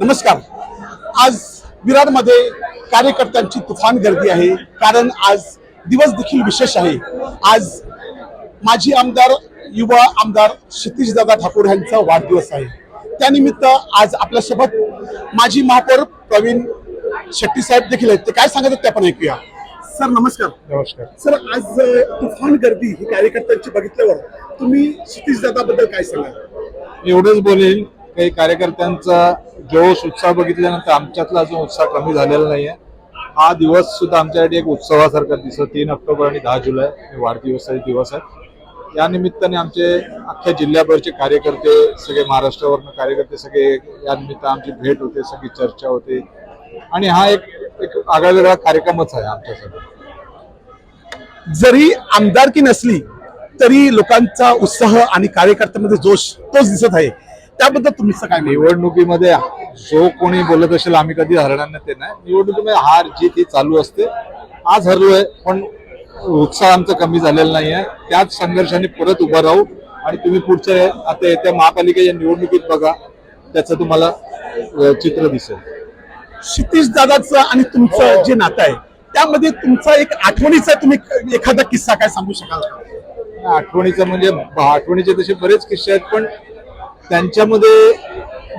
नमस्कार. आज विरारमध्ये कार्यकर्त्यांची तुफान गर्दी आहे. कारण आज दिवस देखील विशेष आहे. आज माजी आमदार युवा आमदार क्षितिशदादा ठाकूर यांचा वाढदिवस आहे. त्यानिमित्त आज आपल्यासोबत माजी महापौर प्रवीण शेट्टी साहेब देखील आहेत. ते काय सांगत आहेत ते आपण ऐकूया. सर नमस्कार. नमस्कार. सर आज तुफान गर्दी ही कार्यकर्त्यांची बघितल्यावर तुम्ही क्षितिशदादा बद्दल काय सांगाल? एवढंच बोलेल. काही कार्यकर्त्यांचा जोश उत्साह बघितल्यानंतर आमच्यातला अजून उत्साह कमी झालेला नाहीये. हा दिवस सुद्धा आमच्यासाठी एक उत्सवासारखा दिसतो. तीन ऑक्टोबर आणि दहा जुलै हे वाढदिवसाचे दिवस आहेत. या निमित्ताने आमचे अख्ख्या जिल्ह्याभरचे कार्यकर्ते सगळे महाराष्ट्रावरनं कार्यकर्ते सगळे या निमित्त आमची भेट होते सगळी चर्चा होते. आणि हा एक एक आगळा वेगळा कार्यक्रमच आहे आमच्यासाठी. जरी आमदारकी नसली तरी लोकांचा उत्साह आणि कार्यकर्त्यांमध्ये जोश तोच दिसत आहे. त्याबद्दल तुमचं काय निवड निवडणुकीमध्ये जो कोणी बोलत असेल आम्ही कधी हरणार नाही ते नाही. निवडणुकीमध्ये हार जीत ही चालू असते. आज हरलोय पण उत्साह आमचा कमी झालेला नाहीये त्याच संघर्षाने परत उभं राहू आणि तुम्ही पुढच्या आता येत्या महापालिकेच्या निवडणुकीत बघा त्याचं तुम्हाला चित्र दिसेल. क्षितिश दादाचं आणि तुमचं जे नातं आहे त्यामध्ये तुमचा एक आठवणीचा तुम्ही एखादा किस्सा काय सांगू शकाल? आठवणीचं म्हणजे आठवणीचे तसे बरेच किस्से आहेत पण त्यांच्यामध्ये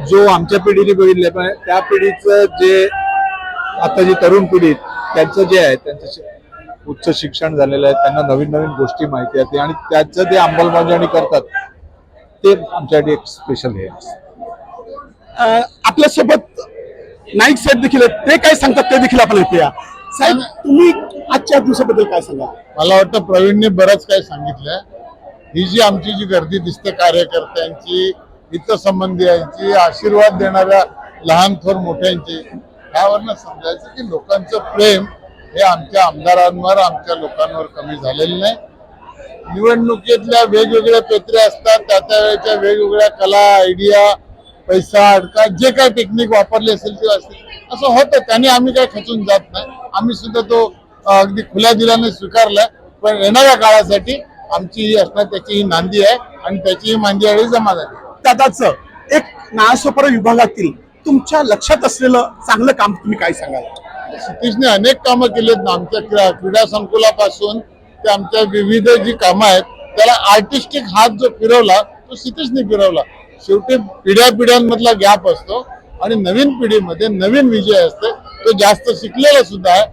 जो आमच्या पिढीने बघितले पण त्या पिढीचं जे आता जी तरुण पिढी त्यांचं जे आहे त्यांचं उच्च शिक्षण झालेलं आहे त्यांना नवीन नवीन गोष्टी माहिती आहेत आणि त्याचं ते अंमलबजावणी करतात ते आमच्यासाठी एक स्पेशल हे आपल्यासोबत नाईक साहेब देखील आहेत. ते काय सांगतात ते देखील आपण ऐकूया. साहेब तुम्ही आजच्या दिवसाबद्दल काय सांगा? मला वाटतं प्रवीणने बरंच काही सांगितलंय. ही जी आमची जी गर्दी दिसते कार्यकर्त्यांची हितसंबंधियांची आशीर्वाद देणाऱ्या लहान थोर मोठ्यांची त्यावरनं समजायचं की लोकांचं प्रेम हे आमच्या आमदारांवर आमच्या लोकांवर कमी झालेलं नाही. निवडणुकीतल्या वेगवेगळ्या पेत्रे असतात त्या त्या वेळेच्या वेगवेगळ्या कला आयडिया पैसा अडका जे काही टेक्निक वापरले असेल ते असते असं होतं त्याने आम्ही काही खचून जात नाही. आम्ही सुद्धा तो अगदी खुल्या दिलाने स्वीकारला पण येणाऱ्या काळासाठी आमची ही असणार त्याची ही नांदी आहे आणि त्याची ही मांदी आणि जमा झाली. दादाचं एक नाळासोपारा विभागातील तुमच्या लक्षात असलेलं चांगलं काम तुम्ही काय सांगाल? सतीशने अनेक कामं केलीत ना आमच्या क्रीडा क्रीडा संकुलापासून ते आमच्या विविध जी कामं आहेत त्याला आर्टिस्टिक हात जो फिरवला तो सतीशने फिरवला. शेवटी पिढ्या पिढ्यांमधला गॅप असतो आणि नवीन पिढीमध्ये नवीन विजय असते. तो जास्त शिकलेला सुद्धा आहे.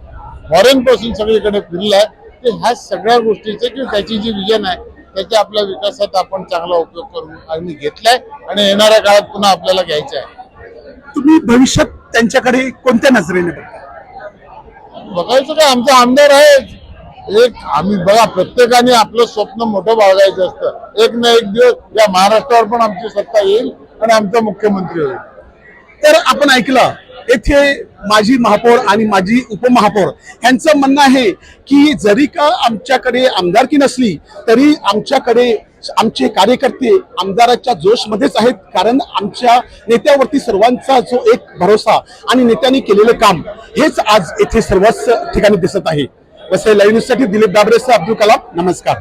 फॉरेन पासून सगळीकडे फिरलाय. ते ह्या सगळ्या गोष्टीचे किंवा त्याची जी विजन आहे त्याच्या आपल्या विकासात आपण चांगला उपयोग करून आम्ही घेतलाय आणि येणाऱ्या काळात पुन्हा आपल्याला घ्यायचा आहे. तुम्ही भविष्यात त्यांच्याकडे कोणत्या नजरेने बघता? बघायचं काय आमचा आमदार आहे एक आम्ही बघा प्रत्येकाने आपलं स्वप्न मोठं बाळगायचं असतं. एक ना एक दिवस या महाराष्ट्रावर पण आमची सत्ता येईल आणि आमचा मुख्यमंत्री होईल. तर आपण ऐकलं येथे माजी महापौर आणि माजी उपमहापौर यांचं म्हणणं आहे की जरी का आमच्याकडे आमदारकी नसली तरी आमच्याकडे आमचे कार्यकर्ते आमदाराच्या जोशमध्येच आहेत कारण आमच्या नेत्यावरती सर्वांचा जो एक भरोसा आणि नेत्यांनी केलेलं काम हेच आज येथे सर्वच ठिकाणी दिसत आहे. वसई लाईव्ह न्यूजसाठी दिलीप डाबरेसह अब्दुल कलाम नमस्कार.